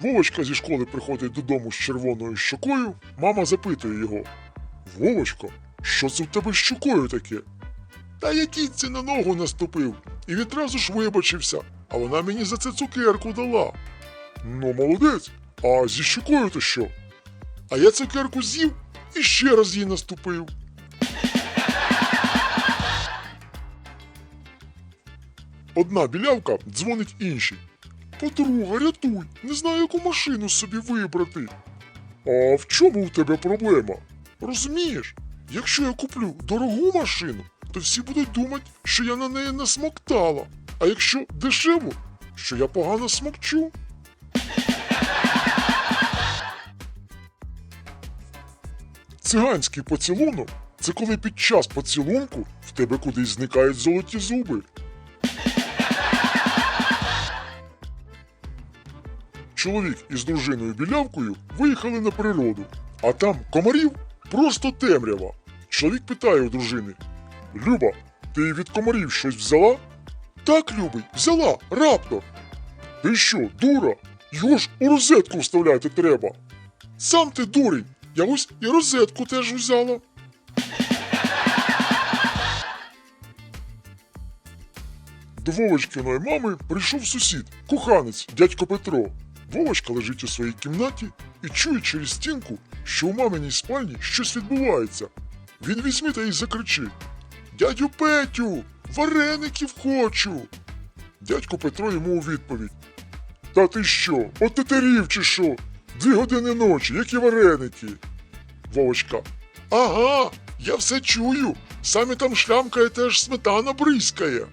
Вовочка зі школи приходить додому з червоною щокою. Мама запитує його: Вовочка, що це в тебе щокою таке? Та я кітці на ногу наступив і відразу ж вибачився, а вона мені за це цукерку дала. Ну, молодець, а зі щокою то що? А я цукерку з'їв і ще раз їй наступив. Одна білявка дзвонить іншій. Подруга, рятуй, не знаю, яку машину собі вибрати. А в чому в тебе проблема? Розумієш, якщо я куплю дорогу машину, то всі будуть думати, що я на неї насмоктала. А якщо дешеву, що я погано смокчу. Циганський поцілунок це коли під час поцілунку в тебе кудись зникають золоті зуби. Чоловік із дружиною білявкою виїхали на природу, а там комарів просто темрява. Чоловік питає у дружини: Люба, ти від комарів щось взяла? Так, любий, взяла, раптор. Ти що, дура? Його ж у розетку вставляти треба. Сам ти дурень, я ось і розетку теж взяла. До Вовочкиної мами прийшов сусід, коханець, дядько Петро. Вовочка лежить у своїй кімнаті і чує через стінку, що у маминій спальні щось відбувається. Він візьме та й закричить: Дядю Петю, вареників хочу. Дядько Петро йому у відповідь: Та ти що, отетерів чи що? Дві години ночі, які вареники. Вовочка. Ага, я все чую. Саме там шлямкає теж сметана бризкає.